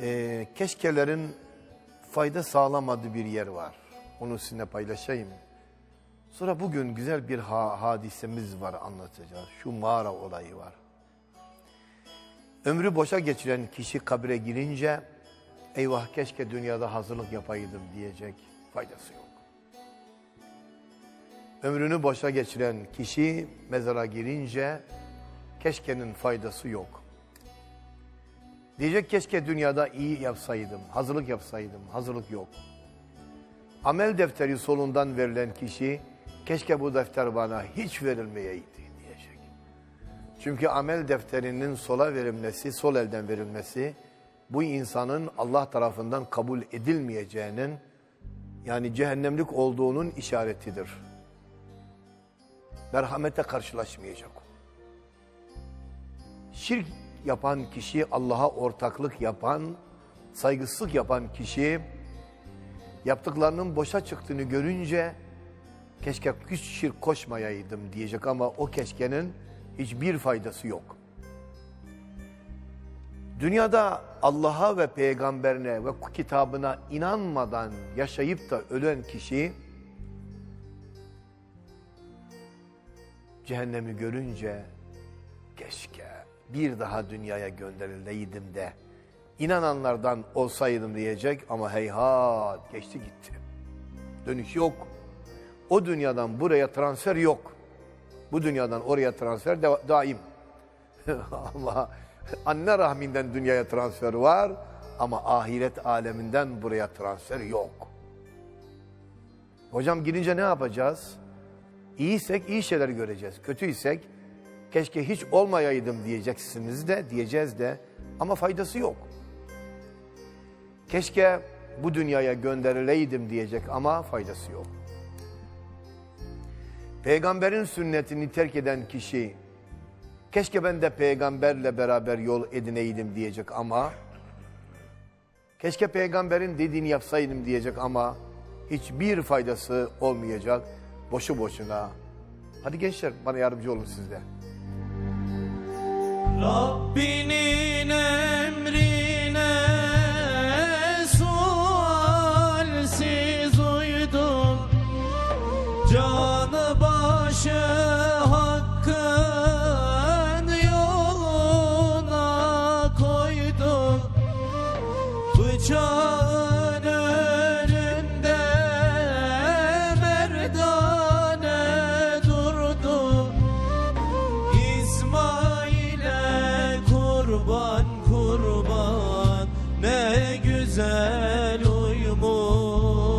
e, keşkelerin fayda sağlamadığı bir yer var. Onu sizinle paylaşayım. Sonra bugün güzel bir ha- hadisemiz var anlatacağız. Şu mağara olayı var. Ömrü boşa geçiren kişi kabre girince eyvah keşke dünyada hazırlık yapaydım diyecek faydası yok. Ömrünü boşa geçiren kişi mezara girince keşkenin faydası yok. Diyecek keşke dünyada iyi yapsaydım, hazırlık yapsaydım, hazırlık yok. Amel defteri solundan verilen kişi keşke bu defter bana hiç verilmeyeydi diyecek. Çünkü amel defterinin sola verilmesi, sol elden verilmesi bu insanın Allah tarafından kabul edilmeyeceğinin yani cehennemlik olduğunun işaretidir. Merhamete karşılaşmayacak. Şirk yapan kişi, Allah'a ortaklık yapan, saygısızlık yapan kişi yaptıklarının boşa çıktığını görünce keşke hiç şirk koşmayaydım diyecek ama o keşkenin hiçbir faydası yok. Dünyada Allah'a ve peygamberine ve kitabına inanmadan yaşayıp da ölen kişi cehennemi görünce keşke bir daha dünyaya gönderileydim de inananlardan olsaydım diyecek ama heyhat geçti gitti. Dönüş yok. O dünyadan buraya transfer yok. Bu dünyadan oraya transfer da- daim. ama anne rahminden dünyaya transfer var ama ahiret aleminden buraya transfer yok. Hocam girince ne yapacağız? İyiysek iyi şeyler göreceğiz. Kötüysek keşke hiç olmayaydım diyeceksiniz de diyeceğiz de ama faydası yok. Keşke bu dünyaya gönderileydim diyecek ama faydası yok. Peygamberin sünnetini terk eden kişi keşke ben de peygamberle beraber yol edineydim diyecek ama keşke peygamberin dediğini yapsaydım diyecek ama hiçbir faydası olmayacak boşu boşuna. Hadi gençler bana yardımcı olun siz de. Rabbinin emrine sualsiz uydum. Canı başı